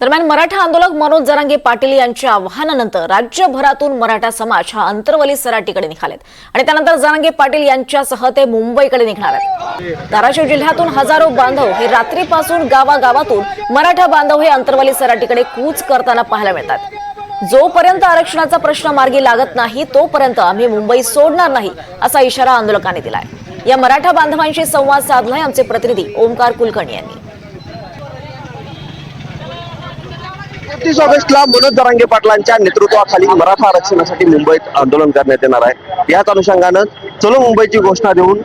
दरम्यान मराठा आंदोलक मनोज जरांगे पाटील यांच्या आव्हानानंतर राज्यभरातून मराठा समाज हा अंतरवली सराटीकडे निघालेत. आणि त्यानंतर जरांगे पाटील यांच्यासह ते मुंबईकडे निघणार आहेत. धाराशिव जिल्ह्यातून हजारो बांधव हे रात्रीपासून गावागावातून मराठा बांधव हे अंतरवली सराटीकडे कूच करताना पाहायला मिळतात. जोपर्यंत आरक्षणाचा प्रश्न मार्गी लागत नाही तोपर्यंत आम्ही मुंबई सोडणार नाही असा इशारा आंदोलकांनी दिलाय. या मराठा बांधवांशी संवाद साधलाय आमचे प्रतिनिधी ओमकार कुलकर्णी यांनी. एकतीस ऑगस्टला मनोज जरांगे पाटलांच्या नेतृत्वाखाली मराठा आरक्षणासाठी मुंबईत आंदोलन करण्यात येणार आहे. याच अनुषंगानं चलो मुंबईची घोषणा देऊन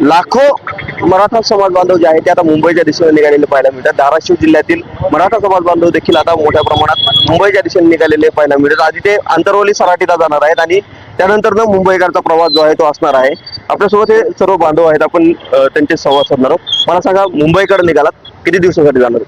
लाखो मराठा समाज बांधव जे आहेत ते आता मुंबईच्या दिशेने निघालेले पाहायला मिळतात. धाराशिव जिल्ह्यातील मराठा समाज बांधव देखील आता मोठ्या प्रमाणात मुंबईच्या दिशेने निघालेले पाहायला मिळतात. आधी ते आंतरवली सराटीला जाणार आहेत आणि त्यानंतर न मुंबईकरचा प्रवास जो आहे तो असणार आहे. आपल्यासोबत हे सर्व बांधव आहेत. आपण त्यांचे संवाद साधणार आहोत. मला सांगा मुंबईकडे निघालात. किती दिवसासाठी जाणार?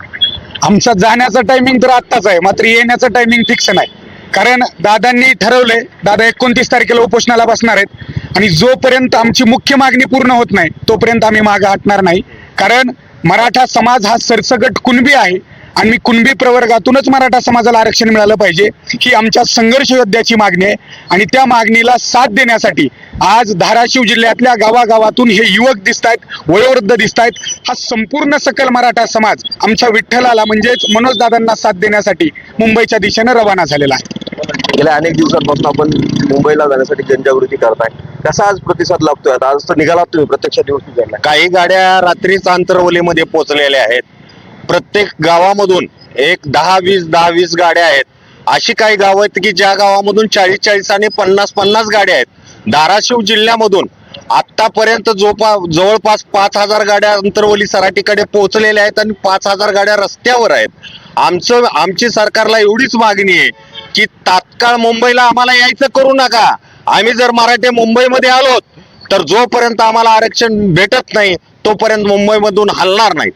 आमचा जाण्याचं टायमिंग तर आत्ताच आहे. मात्र येण्याचं टायमिंग फिक्स नाही. कारण दादांनी ठरवलंय दादा एकोणतीस तारखेला उपोषणाला बसणार आहेत. आणि जोपर्यंत आमची मुख्य मागणी पूर्ण होत नाही तोपर्यंत आम्ही मागे हटणार नाही. कारण मराठा समाज हा सरसगट कुणबी आहे. आणि मी कुणबी प्रवर्गातूनच मराठा समाजाला आरक्षण मिळालं पाहिजे ही आमच्या संघर्ष योद्ध्याची मागणी आहे. आणि त्या मागणीला साथ देण्यासाठी आज धाराशिव जिल्ह्यातल्या गावागावातून हे युवक दिसत आहेत वयोवृद्ध दिसत आहेत हा संपूर्ण सकल मराठा समाज आमच्या विठ्ठलाला म्हणजेच मनोज दादांना साथ देण्यासाठी मुंबईच्या दिशेनं रवाना झालेला आहे. गेल्या अनेक दिवसांपासून आपण मुंबईला जाण्यासाठी जनजागृती करताय. कसा आज प्रतिसाद लाभतोय? आता आज तर निघालात तुम्ही प्रत्यक्ष दिवस निघाला काही गाड्या रात्रीच आंतरवलीमध्ये पोहोचलेल्या आहेत. प्रत्येक गावामधून एक दहा वीस दहा वीस गाड्या आहेत. अशी काही गाव आहेत की ज्या गावामधून चाळीस चाळीस आणि पन्नास पन्नास गाड्या आहेत. धाराशिव जिल्ह्यामधून आतापर्यंत जोपा जवळपास पाच हजार गाड्या अंतरवली सराटीकडे पोहोचलेल्या आहेत आणि पाच हजार गाड्या रस्त्यावर आहेत. आमचं आमची सरकारला एवढीच मागणी आहे की तात्काळ मुंबईला आम्हाला यायचं करू नका. आम्ही जर मराठे मुंबईमध्ये आलोत तर जोपर्यंत आम्हाला आरक्षण भेटत नाही तोपर्यंत मुंबईमधून हलणार नाही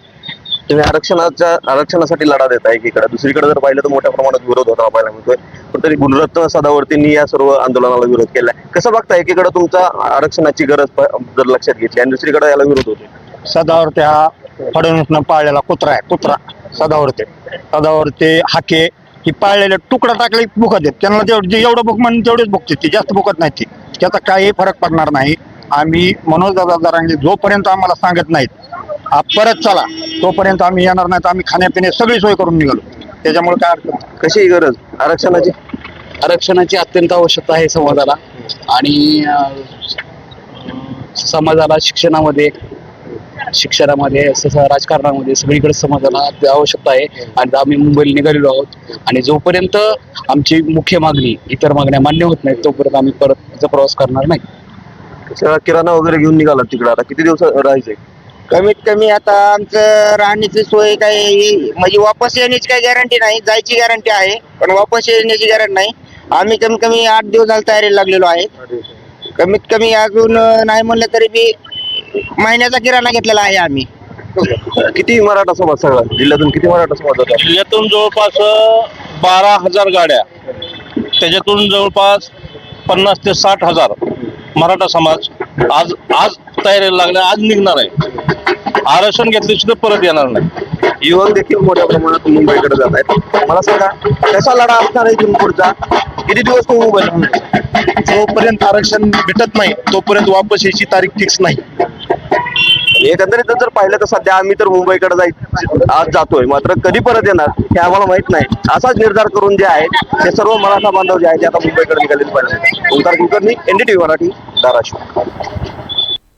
तुम्ही आरक्षणाच्या आरक्षणासाठी लढा देताय एकीकडे. दुसरीकडे जर पाहिलं तर मोठ्या प्रमाणात विरोध होता पाहायला मिळतोय पण तरी गुणरत्न सदावर्तींनी या सर्व आंदोलनाला विरोध केलाय. कसं बघता एकीकडे तुमचा आरक्षणाची गरज जर लक्षात घेतली आणि दुसरीकडे याला विरोध होतो सदावरते हा फडणवीसनं पाळलेला कुत्रा आहे कुत्रा. सदावरते. सदावरते हाके ही पाळलेले तुकडा टाकले भुकत आहेत. त्यांना तेवढं जे एवढं भूक म्हणून तेवढेच भुकते ती जास्त भुकत नाही ती. त्याचा काही फरक पडणार नाही. आम्ही मनोज दादा जोपर्यंत आम्हाला सांगत नाहीत परत चला. तोपर्यंत आम्ही येणार नाहीत. आम्ही खाण्यापिण्या सगळी सोय करून निघालो. त्याच्यामुळे काय अडचण नाही. कशी ही गरज? आरक्षणाची? आरक्षणाची अत्यंत आवश्यकता आहे समाजाला. आणि अं, समाजाला शिक्षणामध्ये शिक्षणामध्ये राजकारणामध्ये सगळीकडे समाजाला अत्य आवश्यकता आहे. आणि आम्ही मुंबईला निघालेलो आहोत. आणि जोपर्यंत आमची मुख्य मागणी इतर मागण्या मान्य होत नाहीत तोपर्यंत आम्ही परत प्रवास करणार नाही. सगळा किराणा वगैरे घेऊन निघाला तिकडे. आता किती दिवस राहायचंय? कमीत कमी आता आमचं राहण्याची सोय काही म्हणजे वापस येण्याची काही गॅरंटी नाही जायची गॅरंटी आहे पण वापस येण्याची गॅरंटी नाही. आम्ही कमीत कमी आठ दिवस झाला तयारीला लागलेलो आहे. कमीत कमी अजून नाही म्हणलं तरी बी महिन्याचा किराणा घेतलेला आहे आम्ही. किती मराठा समाज सगळा? जिल्ह्यातून किती मराठा समाज होता जिल्ह्यातून जवळपास बारा हजार गाड्या. त्याच्यातून जवळपास पन्नास ते साठ हजार मराठा समाज आज आज तयारीला लागला आज निघणार आहे. आरक्षण घेतले सुद्धा परत येणार नाही. युवक देखील मोठ्या प्रमाणात मुंबईकडे जात आहेत. मला सांगा कसा लढा असणार आहे इथून पुढचा किती दिवस तुम्ही मुंबईला जोपर्यंत आरक्षण भेटत नाही तोपर्यंत वापस यायची तारीख फिक्स नाही. एकंदरीत जर पाहिलं तर सध्या आम्ही तर मुंबईकडे जाय आज जातोय. मात्र कधी परत येणार हे आम्हाला माहीत नाही. असाच निर्धार करून जे आहेत ते सर्व मराठा बांधव जे आहेत ते आता मुंबईकडे निघालेले पाहिजे. ओंकार कुलकर्णी एनडीटीव्ही मराठी धाराशिव.